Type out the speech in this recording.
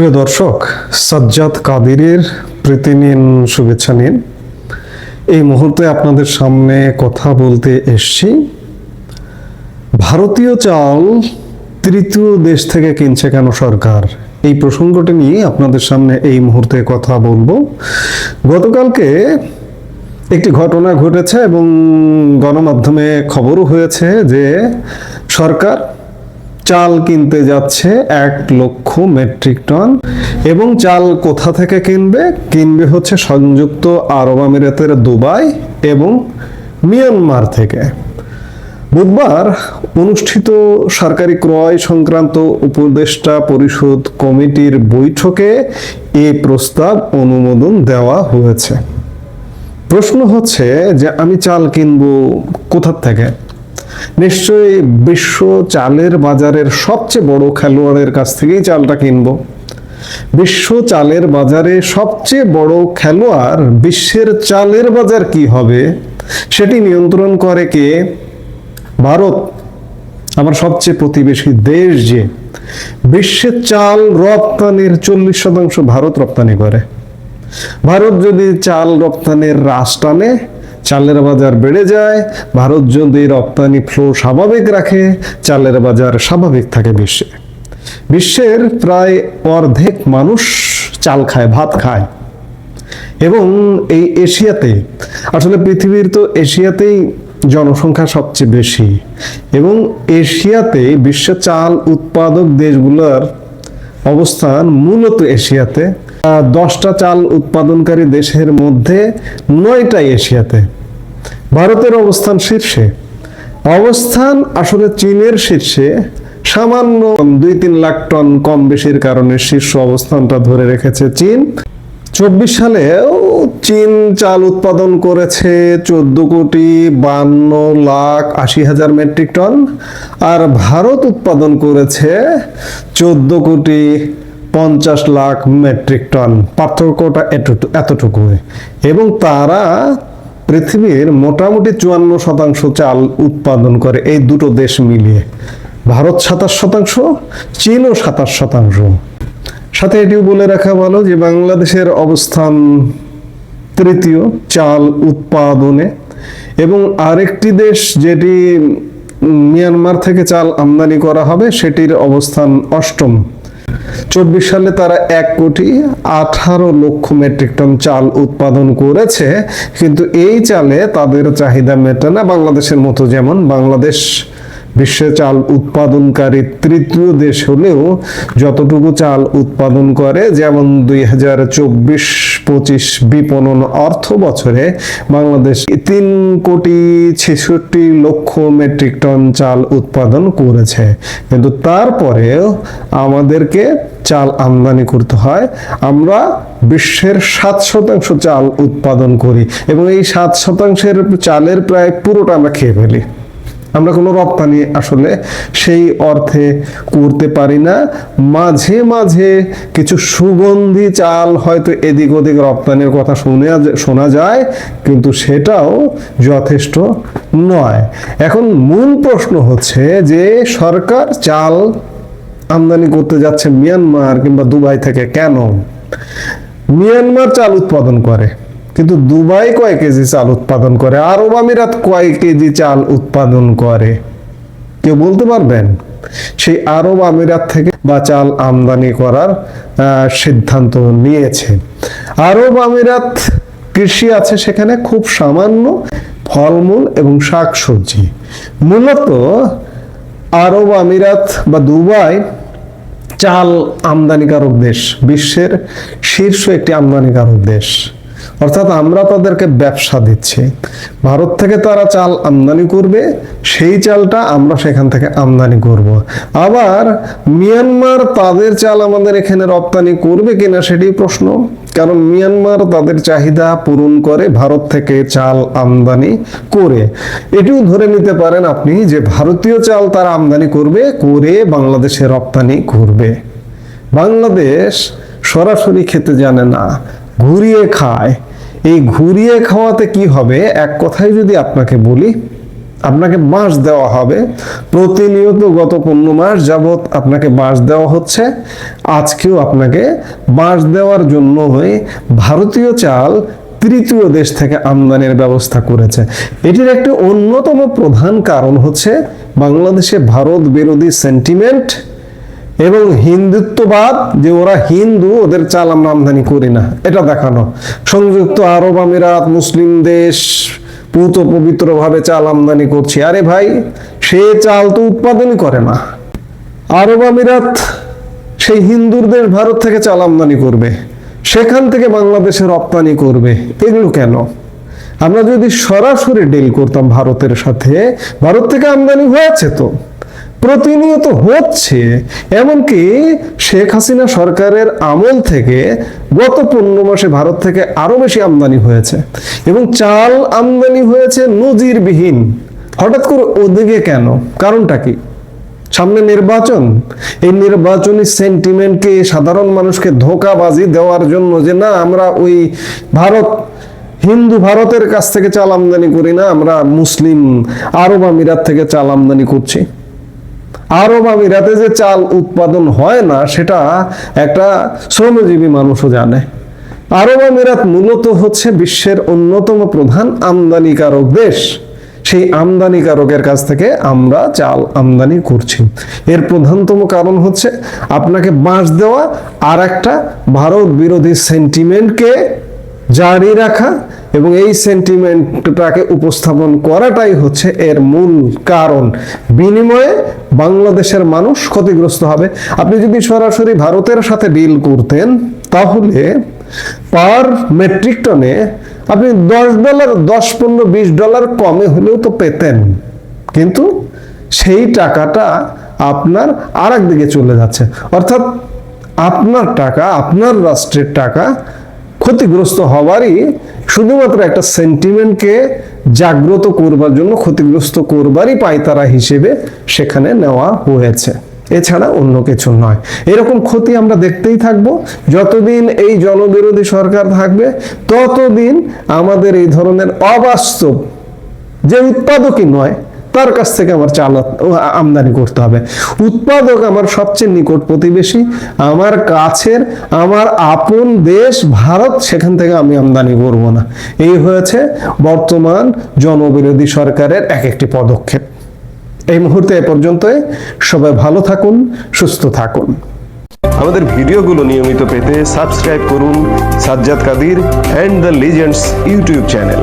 প্রিয় দর্শক, সাজ্জাদ কাদিরের প্রীতি নিন শুভেচ্ছা নিন। এই মুহূর্তে আপনাদের সামনে কথা বলতে এসছি। ভারতীয় চাল তৃতীয় দেশ থেকে কিনছে কেন সরকার? এই প্রসঙ্গটি নিয়ে আপনাদের সামনে এই মুহূর্তে কথা বলব। গতকালকে একটি ঘটনা ঘটেছে এবং গণমাধ্যমে খবরও হয়েছে যে সরকার চাল কিনতে যাচ্ছে এক লক্ষ মেট্রিক টন এবং চাল কোথা থেকে কিনবে? কিনবে হচ্ছে সংযুক্ত আরব আমিরাতের দুবাই এবং মিয়ানমার থেকে। বুধবার অনুষ্ঠিত সরকারি ক্রয় সংক্রান্ত উপদেষ্টা পরিষদ কমিটির বৈঠকে এ প্রস্তাব অনুমোদন দেওয়া হয়েছে। প্রশ্ন হচ্ছে যে আমি চাল কিনবো কোথার থেকে? নিশ্চয়ই বিশ্ব চালের বাজারের সবচেয়ে বড় খেলোয়াড়ের কাছ থেকেই চালটা কিনবো। বিশ্ব চালের বাজারে সবচেয়ে বড় খেলোয়াড় বিশ্বের চালের বাজার কি হবে সেটি নিয়ন্ত্রণ করে কে? ভারত, আমার সবচেয়ে প্রতিবেশী দেশ যে। বিশ্বের চাল রপ্তানির চল্লিশ শতাংশ ভারত রপ্তানি করে। ভারত যদি চাল রপ্তানির হ্রাস টানে চালের বাজার বেড়ে যায়, ভারত যদি রপ্তানি ফ্লো স্বাভাবিক রাখে, চালের বাজার স্বাভাবিক থাকে বিশ্বে। বিশ্বের প্রায় অর্ধেক মানুষ চাল খায়, ভাত খায়। এবং এই এশিয়াতে, আসলে পৃথিবীর তো এশিয়াতেই জনসংখ্যা সবচেয়ে বেশি। এবং এশিয়াতে বিশ্ব চাল উৎপাদক দেশগুলোর অবস্থান মূলত এশিয়াতে। দশটা চাল উৎপাদনকারী দেশের মধ্যে নয়টা এশিয়াতে। ভারতের অবস্থান শীর্ষে। অবস্থান আসলে চীনের শীর্ষে। সামান্য দুই তিন লাখ টন কম বেশির কারণে শীর্ষ অবস্থানটা ধরে রেখেছে চীন। চব্বিশ সালেও চীন চাল উৎপাদন করেছে চোদ্দ কোটি বান্ন লাখ আশি হাজার মেট্রিক টন, আর ভারত উৎপাদন করেছে চোদ্দ কোটি পঞ্চাশ লাখ মেট্রিক টন। পার্থক্যটা এতটুকু এবং তারা পৃথিবীর মোটামুটি চুয়ান্ন শতাংশ চাল উৎপাদন করে এই দুটো দেশ মিলিয়ে। ভারত সাতাশ শতাংশ, চীনও সাতাশ শতাংশ। সাথে এটিও বলে রাখা ভালো যে বাংলাদেশের অবস্থান তৃতীয় চাল উৎপাদনে এবং আরেকটি দেশ যেটি মিয়ানমার থেকে চাল আমদানি করা হবে, সেটির অবস্থান অষ্টম। চব্বিশ সালে তারা এক কোটি আঠারো লক্ষ মেট্রিক টন চাল উৎপাদন করেছে, কিন্তু এই চালে তাদের চাহিদা মেটে না। বাংলাদেশের মতো যেমন বাংলাদেশ বিশ্বে চাল উৎপাদনকারী তৃতীয় দেশ হলেও যতটুকু চাল উৎপাদন করে, যেমন দুই হাজার চব্বিশ পঁচিশ বিপণন অর্থ বছরে বাংলাদেশ তিন কোটি ছেষট্টি লক্ষ মেট্রিক টন চাল উৎপাদন করেছে। কিন্তু তারপরেও আমাদেরকে চাল আমদানি করতে হয়। আমরা বিশ্বের সাত শতাংশ চাল উৎপাদন করি এবং এই সাত শতাংশের চালের প্রায় পুরোটা আমরা খেয়ে ফেলি। আমরা কোনো রপ্তানি আসলে সেই অর্থে করতে পারি না। মাঝে মাঝে কিছু সুগন্ধি চাল হয়তো এদিক ওদিক রপ্তানির কথা শুনে শোনা যায়, কিন্তু সেটাও যথেষ্ট নয়। এখন মূল প্রশ্ন হচ্ছে যে সরকার চাল আমদানি করতে যাচ্ছে মিয়ানমার কিংবা দুবাই থেকে কেন? মিয়ানমার চাল উৎপাদন করে। কিন্তু দুবাই কয় কেজি চাল উৎপাদন করে? আরব আমিরাত কয় কেজি চাল উৎপাদন করে? কেউ বলতে পারবেন? সেই আরব আমিরাত থেকে বা চাল আমদানি করার সিদ্ধান্ত নিয়েছে। আরব আমিরাত কৃষি আছে সেখানে খুব সামান্য ফলমূল এবং শাকসবজি। মূলত আরব আমিরাত বা দুবাই চাল আমদানিকারক দেশ, বিশ্বের শীর্ষ একটি আমদানিকারক দেশ। অর্থাৎ আমরা তাদেরকে ব্যবসা দিচ্ছি। ভারত থেকে তারা চাল আমদানি করবে, সেই চালটা আমরা সেখান থেকে আমদানি করব। আবার মিয়ানমার তাদের চাল আমাদের এখানে রপ্তানি করবে কিনা সেটি প্রশ্ন। কারণ মিয়ানমার তাদের চাহিদা পূরণ করে ভারত থেকে চাল আমদানি করে। এটিও ধরে নিতে পারেন আপনি যে ভারতীয় চাল তারা আমদানি করবে, করে বাংলাদেশে রপ্তানি করবে। বাংলাদেশ সরাসরি খেতে জানে না, ঘুরিয়ে খায়। এই ঘুরিয়ে খাওয়াতে কি হবে? এক কথায় যদি আপনাকে বলি, আপনাকে মাস দেওয়া হবে। প্রতিনিয়ত গত পনেরো মাস যাবৎ আপনাকে বাঁশ দেওয়া হচ্ছে। আজকেও আপনাকে বাঁশ দেওয়ার জন্য হয়ে ভারতীয় চাল তৃতীয় দেশ থেকে আমদানির ব্যবস্থা করেছে। এটির একটি অন্যতম প্রধান কারণ হচ্ছে বাংলাদেশে ভারত বিরোধী সেন্টিমেন্ট এবং হিন্দুত্ববাদ যে ওরা হিন্দু, ওদের চাল আমরা আমদানি করি না। এটা দেখানো। সংযুক্ত আরব আমিরাত, মুসলিম দেশ, পুত পবিত্রভাবে চাল আমদানি করছি। আরে ভাই, সে চাল তো উৎপাদনই করে না। আরব আমিরাত সেই হিন্দুর দেশ ভারত থেকে চাল আমদানি করবে। সেখান থেকে বাংলাদেশে রপ্তানি করবে। এগুলো কেন? আমরা যদি সরাসরি ডিল করতাম ভারতের সাথে, ভারত থেকে আমদানি হয়েছে তো। প্রতিনিয়ত হচ্ছে, এমনকি শেখ হাসিনা সরকারের আমল থেকে গত পনেরো মাসে ভারত থেকে আরও বেশি আমদানি হয়েছে এবং চাল আমদানি হয়েছে নজিরবিহীন। হঠাৎ করে ওদিকে কেন? কারণটা কি? সামনে নির্বাচন। এই নির্বাচনী সেন্টিমেন্টকে সাধারণ মানুষকে ধোকাবাজি দেওয়ার জন্য যে না, আমরা ওই ভারত, হিন্দু ভারতের কাছ থেকে চাল আমদানি করি না, আমরা মুসলিম আরব আমিরাত থেকে চাল আমদানি করছি। আরব আমিরাতে যে চাল উৎপাদন হয় না, সেটা একটা শ্রমজীবী মানুষও জানে। আরব আমিরাত মূলত হচ্ছে বিশ্বের অন্যতম প্রধান আমদানিকারক দেশ। সেই আমদানিকারকের কাছ থেকে আমরা চাল আমদানি করছি। এর প্রধানতম কারণ হচ্ছে আপনাকে বাঁশ দেওয়া আর একটা ভারত বিরোধী সেন্টিমেন্টকে জারি রাখা এবং এই সেন্টিমেন্টটাকে উপস্থাপন করাটাই হচ্ছে এর মূল কারণ। বিনিময়ে বাংলাদেশের মানুষ ক্ষতিগ্রস্ত হবে। আপনি যদি সরাসরি ভারতের সাথে ডিল করতেন, তাহলে পার মেট্রিক টনে আপনি দশ ডলার দশ, পনেরো, বিশ ডলার কমে হলেও তো পেতেন। কিন্তু সেই টাকাটা আপনার আর দিকে চলে যাচ্ছে। অর্থাৎ আপনার টাকা, আপনার রাষ্ট্রের টাকা ক্ষতিগ্রস্ত হওয়ারই শুধুমাত্র একটা সেন্টিমেন্টকে জাগ্রত করবার জন্য, ক্ষতিগ্রস্ত করবারই পায়তারা হিসেবে সেখানে নেওয়া হয়েছে। এছাড়া অন্য কিছু নয়। এরকম ক্ষতি আমরা দেখতেই থাকব। যতদিন এই জনবিরোধী সরকার থাকবে, ততদিন আমাদের এই ধরনের অবাস্তব যে উৎপাদকই নয় তার কাছ থেকে আমার চাল আমদানি করতে হবে। উৎপাদক আমার সবচেয়ে নিকট প্রতিবেশী, আমার কাছের, আমার আপন দেশ ভারত, সেখান থেকে আমি আমদানি করব না। এই হয়েছে বর্তমান জনবিরোধী সরকারের এক একটি পদক্ষেপ। এই মুহূর্তে এ পর্যন্তই। সবাই ভালো থাকুন, সুস্থ থাকুন। আমাদের ভিডিওগুলো নিয়মিত পেতে সাবস্ক্রাইব করুন Sajjad Kadir and the legends YouTube channel